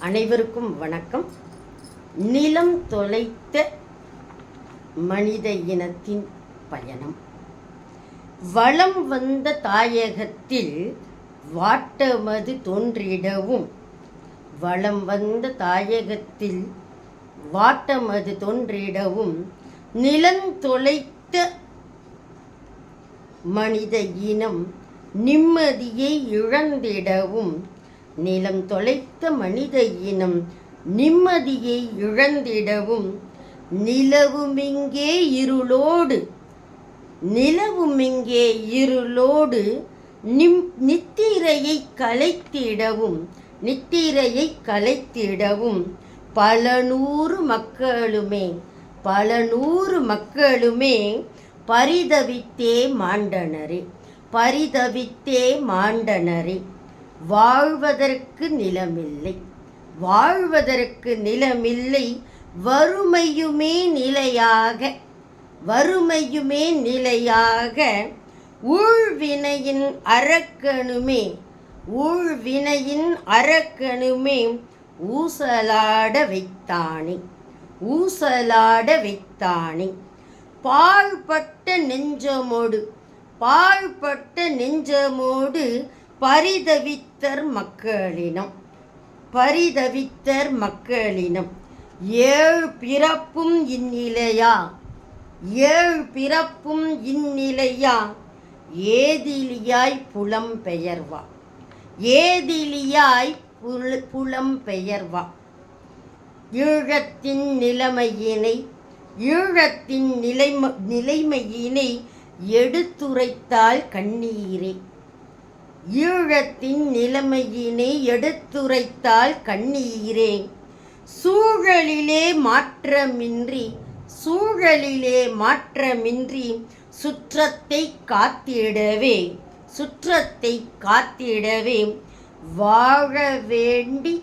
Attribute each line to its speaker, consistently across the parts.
Speaker 1: அனைவருக்கும் வணக்கம். நிலம் தொலைத்த மனித இனத்தின் பயணம். வளம் வந்த தாயகத்தில் வாட்டமது தோன்றிடவும். வளம் வந்த தாயகத்தில் வாட்டமது தோன்றிடவும். நிலந்தொலைத்த மனித இனம் நிம்மதியை இழந்திடவும். நிலம் தொலைத்த மனித இனம் நிம்மதியை இழந்திடவும் நிலவுமிங்கே இருளோடு நிலவுமிங்கே இருளோடு நிம் நித்திரையை கலைத்திடவும் நித்திரையை கலைத்திடவும். பல நூறு மக்களுமே பல நூறு மக்களுமே பரிதவித்தே மாண்டனரே பரிதவித்தே மாண்டனரே. வாழ்வதற்கு நிலமில்லை. வாழ்வதற்கு நிலமில்லை வறுமையுமே நிலையாக வறுமையுமே நிலையாக ஊழ்வினையின் அரக்கனுமே ஊழ்வினையின் அரக்கனுமே ஊசலாட வைத்தானே ஊசலாட வைத்தானே. பாழ்பட்ட நெஞ்சமோடு பாழ்பட்ட நெஞ்சமோடு பரிதவித்தர் மக்களினம் பரிதவித்தர் மக்களினம் ஏழு பிறப்பும் இந்நிலையா? ஏழு பிறப்பும் இந்நிலையா? ஏதிலியாய் புலம் பெயர்வா ஏதிலியாய் புல புலம் பெயர்வா ஈழத்தின் நிலைமையினை ஈழத்தின் நிலைம நிலைமையினை எடுத்துரைத்தால் கண்ணீரே. ஈழத்தின் நிலைமையினை எடுத்துரைத்தால் கண்ணீரே சூழலிலே மாற்றமின்றி சூழலிலே மாற்றமின்றி சுற்றத்தை காத்திடவே சுற்றத்தை காத்திடவே வாழ வேண்டி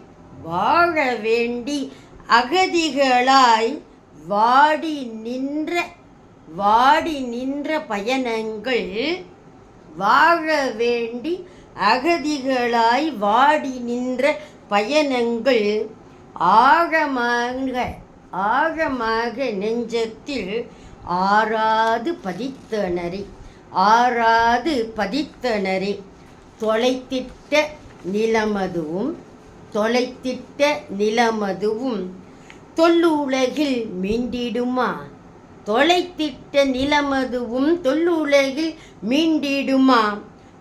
Speaker 1: வாழ வேண்டி அகதிகளாய் வாடி நின்ற வாடி நின்ற பயணங்கள் வாழ வேண்டி அகதிகளாய் வாடி நின்ற பயணங்கள். ஆழமாக ஆழமாக நெஞ்சத்தில் ஆறாது பதித்தனரே ஆறாது பதித்தனரே. தொலைத்திட்ட நிலமதுவும் தொலைத்திட்ட நிலமதுவும் தொல்லுலகில் மீண்டிடுமா தொலைத்திட்ட நிலமதுவும் தொல்லுலகில் மீண்டிடுமா?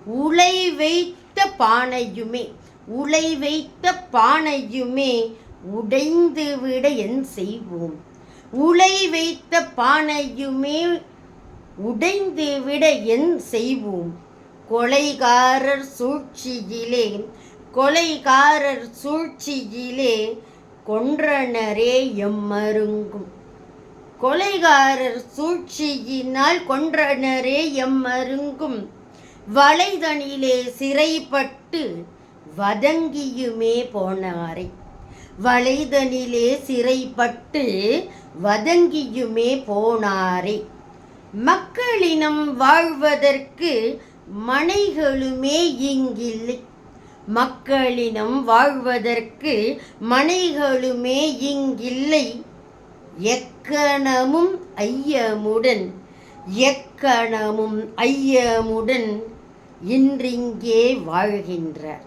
Speaker 1: உலை வைத்த பானையுமே உலை வைத்த பானையுமே உடைந்து விட என் செய்வோம். உலை வைத்த பானையுமே உடைந்து விட என் செய்வோம். கொலைகாரர் சூழ்ச்சியிலே கொலைகாரர் சூழ்ச்சியிலே கொன்றனரே எம்மருங்கும் கொலைகாரர் சூழ்ச்சியினால் கொன்றனரே எம்மருங்கும். வலைதனிலே சிறைப்பட்டு வதங்கியுமே போனாரே வலைதனிலே சிறைப்பட்டு வதங்கியுமே போனாரே. மக்களினம் வாழ்வதற்கு மனைகளுமே இங்கில்லை. மக்களினம் வாழ்வதற்கு மனைகளுமே இங்கில்லை. எக்கணமும் ஐயமுடன் எக்கணமும் ஐயமுடன் இன்றிங்கே வாழ்கின்றார்.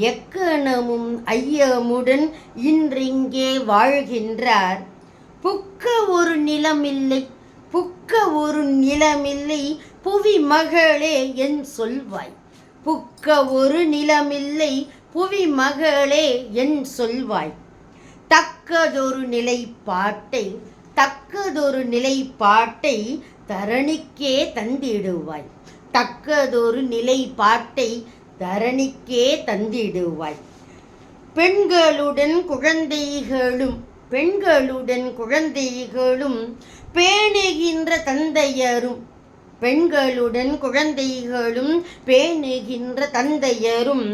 Speaker 1: எக்கணமும் ஐயமுடன் இன்றிங்கே வாழ்கின்றார். புக்க ஒரு நிலமில்லை புக்க ஒரு நிலமில்லை புவி மகளே என் சொல்வாய். புக்க ஒரு நிலமில்லை புவி மகளே என் சொல்வாய். தக்கதொரு நிலைப்பாட்டை தக்கதொரு நிலைப்பாட்டை தரணிக்கே தந்திடுவாய். தக்கதொரு நிலைப்பாட்டை தரணிக்கே தந்திடுவாய். பெண்களுடன் குழந்தைகளும் பெண்களுடன் குழந்தைகளும் பேணுகின்ற தந்தையரும் பெண்களுடன் குழந்தைகளும் பேணுகின்ற தந்தையரும்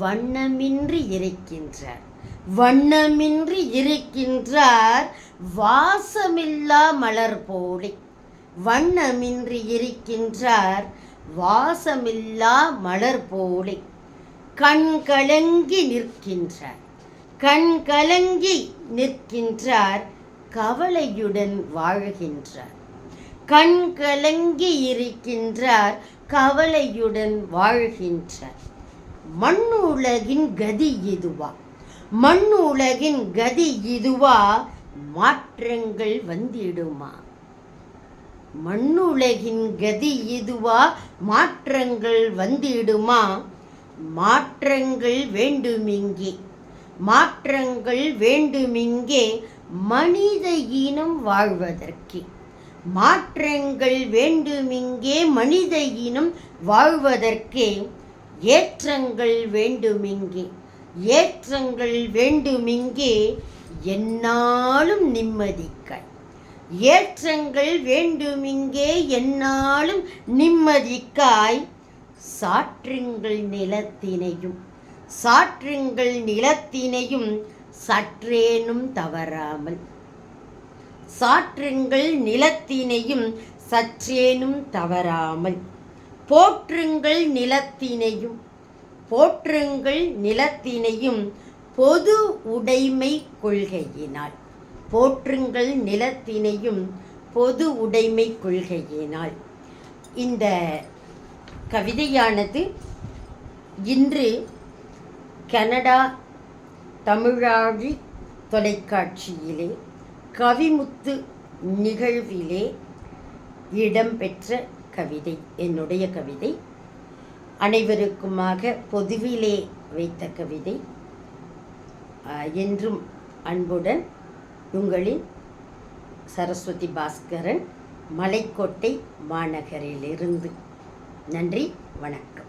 Speaker 1: வண்ணமின்றி இருக்கின்றார் வண்ணமின்றி இருக்கின்றார் வாசமில்லா மலர் போலே. வண்ணமின்றி இருக்கின்றார் வாசமில்லா மலர் போலே. கண் கலங்கி நிற்கின்றார் கண் கலங்கி நிற்கின்றார் கவலையுடன் வாழ்கின்றார். கண் கலங்கி இருக்கின்றார் கவலையுடன் வாழ்கின்றார். மண்ணுலகின் கதி இதுவா? மண்ணுலகின் கதி இதுவா மாற்றங்கள் வந்திடுமா? மண்ணுலகின் கதி இதுவா மாற்றங்கள் வந்திடுமா? மாற்றங்கள் வேண்டுமிங்கே மாற்றங்கள் வேண்டுமிங்கே மனித இனம் வாழ்வதற்கே. மாற்றங்கள் வேண்டுமிங்கே மனித இனம் வாழ்வதற்கே ஏற்றங்கள் வேண்டுமிங்கே. ஏற்றங்கள் வேண்டுமிங்கே என்னாலும் நிம்மதிக்காய் ஏற்றங்கள் வேண்டுமிங்கே என்னாலும் நிம்மதிக்காய். சாற்றுங்கள் நிலத்தினையும் சாற்றுங்கள் நிலத்தினையும் சற்றேனும் தவறாமல். சாற்றுங்கள் நிலத்தினையும் சற்றேனும் தவறாமல். போற்றுங்கள் நிலத்தினையும் போற்றுங்கள் நிலத்தினையும் பொது உடைமை கொள்கையினால். போற்றுங்கள் நிலத்தினையும் பொது உடைமை கொள்கையினால். இந்த கவிதையானது இன்று கனடா தமிழாழி தொலைக்காட்சியிலே கவிமுத்து நிகழ்விலே இடம்பெற்ற கவிதை என்னுடைய கவிதை. அனைவருக்குமாக பொதுவிலே வைத்த கவிதை என்றும் அன்புடன் உங்களின் சரஸ்வதி பாஸ்கரன் மலைக்கோட்டை மாநகரிலிருந்து. நன்றி வணக்கம்.